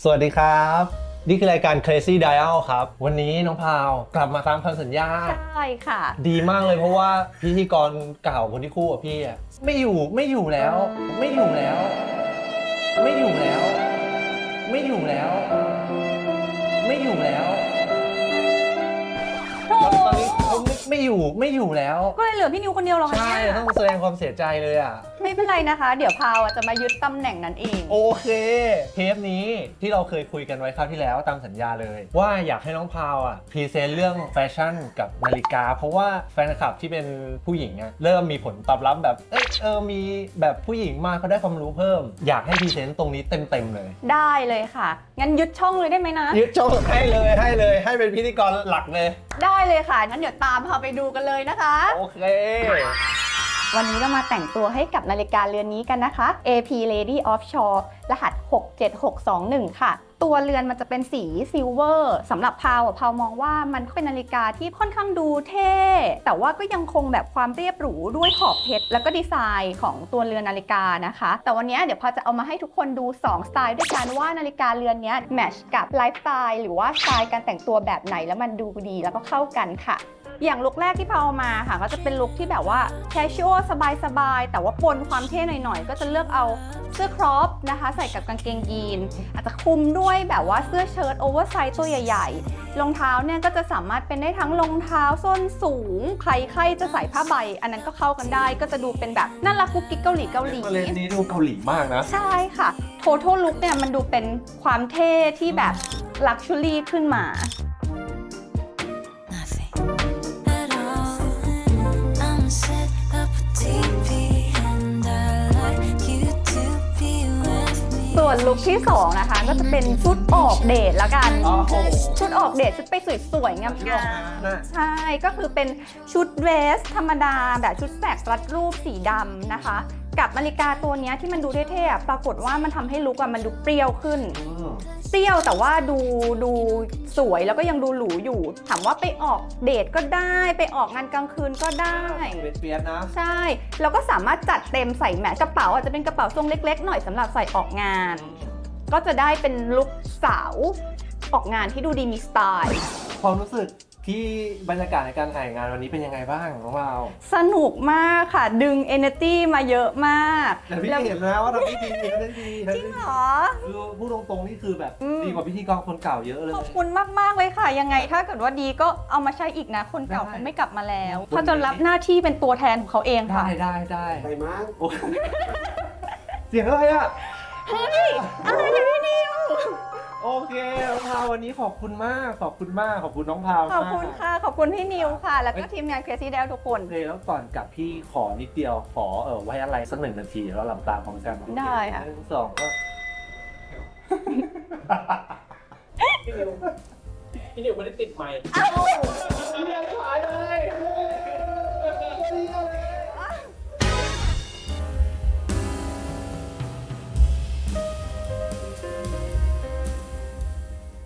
สวัสดีครับ นี่คือรายการ Crazy Dial ครับ วันนี้น้องพาวกลับมาตามคำสัญญา ใช่ค่ะ ดีมากเลยเพราะว่าพิธีกรเก่าคนที่คู่กับพี่อะไม่อยู่ไม่อยู่แล้ว ไม่อยู่แล้ว ไม่อยู่แล้ว ไม่อยู่แล้ว ไม่อยู่แล้วโธ่ตอนนี้เขาไม่ไม่อยู่ไม่อยู่แล้ว ก็เลยเหลือพี่นิวคนเดียวเหรอคะใช่เนี่ยต้องแสดงความเสียใจเลยอะ ไม่เป็นไรนะคะ เดี๋ยวพาวอะจะมายึดตำแหน่งนั้นเอง โอเค เทปนี้ที่เราเคยคุยกันไว้คราวที่แล้วตามสัญญาเลย ว่าอยากให้น้องพาวอะพรีเซนต์เรื่องแฟชั่นกับนาฬิกา เพราะว่าแฟนคลับที่เป็นผู้หญิงอะเริ่มมีผลตอบรับแบบ เอยเออมีแบบผู้หญิงมาเขาได้ความรู้เพิ่ม อยากให้พรีเซนต์ตรงนี้เต็มๆเลยได้เลยค่ะ งั้นยึดช่องเลยได้ไหมนะ ยึดโจทย์ให้เลยให้เลยให้เป็นพิธีกรหลักเลย ได้เลยค่ะงั้นเดี๋ยวตามพาไปดูกันเลยนะคะ โอเค วันนี้เรามาแต่งตัวให้กับนาฬิกาเรือนนี้กันนะคะ AP Lady Offshore รหัส 67621 ค่ะ ตัวเรือนมันจะเป็นสีซิลเวอร์สำหรับพาวอะพาวมองว่ามันเป็นนาฬิกาที่ค่อนข้างดูเท่ แต่ว่าก็ยังคงแบบความเรียบหรูด้วยขอบเพชรแล้วก็ดีไซน์ของตัวเรือนนาฬิกานะคะ แต่วันนี้เดี๋ยวพาวจะเอามาให้ทุกคนดู 2 สไตล์ด้วยกันว่านาฬิกาเรือนนี้แมทช์กับไลฟ์สไตล์หรือว่าสไตล์การแต่งตัวแบบไหนแล้วมันดูดีแล้วก็เข้ากันค่ะอย่างลุคแรกที่พาเอามาค่ะ ก็จะเป็นลุคที่แบบว่าแคชชวลสบายๆ แต่ว่าปนความเท่หน่อยๆ ก็จะเลือกเอาเสื้อครอปนะคะ ใส่กับกางเกงยีน อาจจะคลุมด้วยแบบว่าเสื้อเชิ้ตโอเวอร์ไซส์ตัวใหญ่ ๆ รองเท้าเนี่ยก็จะสามารถเป็นได้ทั้งรองเท้าส้นสูง ใครใครจะใส่ผ้าใบ อันนั้นก็เข้ากันได้ ก็จะดูเป็นแบบน่ารักกุ๊กกิ๊กเกาหลีเกาหลีมาเลนนี้ดูเกาหลีมากนะ ใช่ค่ะ total look เนี่ยมันดูเป็นความเท่ที่แบบลักชัวรี่ขึ้นมา nothing at all. I'm set วนลุคที่2นะคะ ก็จะเป็นชุดออกเดทแล้วกันอ๋อโห ชุดออกเดทชุดไปสวยๆงามที่ออกงานน่ะๆใช่ก็คือเป็นชุดเวสธรรมดาแบบชุดแสกรัดรูปสีดำนะคะ กับนาฬิกาตัวเนี้ยที่มันดูเท่ๆอะปรากฏว่ามันทำให้ลุคอะมันดูเปรี้ยวขึ้นอืมเปรี้ยวแต่ว่าดูดูสวยแล้วก็ยังดูหรูอยู่ ถามว่าไปออกเดทก็ได้ ไปออกงานกลางคืนก็ได้ เป็นเปียสนะ ใช่แล้วก็สามารถจัดเต็มใส่แมทกระเป๋าอาจจะเป็นกระเป๋าทรงเล็ก ๆ หน่อยสำหรับใส่ออกงาน ก็จะได้เป็นลุคสาวออกงานที่ดูดีมีสไตล์ ความรู้สึก ที่บรรยากาศในการถ่ายงานวันนี้เป็นยังไงบ้างน้องวาวสนุกมากค่ะ ดึง energy มาเยอะมาก แต่พี่แล้วเห็นแล้วว่าทำได้ดีทำได้ดีทำจริงได้เหรดีอคือพูดตรงๆนี่คือแบบอืมดีกว่าพิธีกรคนเก่าเยอะเลยขอบคุณมากๆเลยค่ะ ยังไงถ้าเกิดว่าดีก็เอามาใช้อีกนะ คนเก่าได้คงไม่กลับมาแล้วคุณเขาจะรับหน้าที่เป็นตัวแทนของเขาเองได้ค่ะได้ได้ไปมั้งโอ้ยเสียงอะไรอะเฮ้ย ววันนี้ขอบคุณมากขอบคุณมากขอบคุณน้องพาวขอบคุณมากค่ะ ขอบคุณพี่นิวค่ะ แล้วก็ทีมงาน Crazy d e l ทุกคนโอเคแล้วก่อนกลับพี่ขอนิดเดียวขอเออไว้อะไรสักหนึ่งนาทีแล้วหลับตาพร้อมกันได้ค่ะหนึ่งสองก็พี่นิวพี่นิวไม่ได้ติดไมค์อ้าวเรียนสายเลย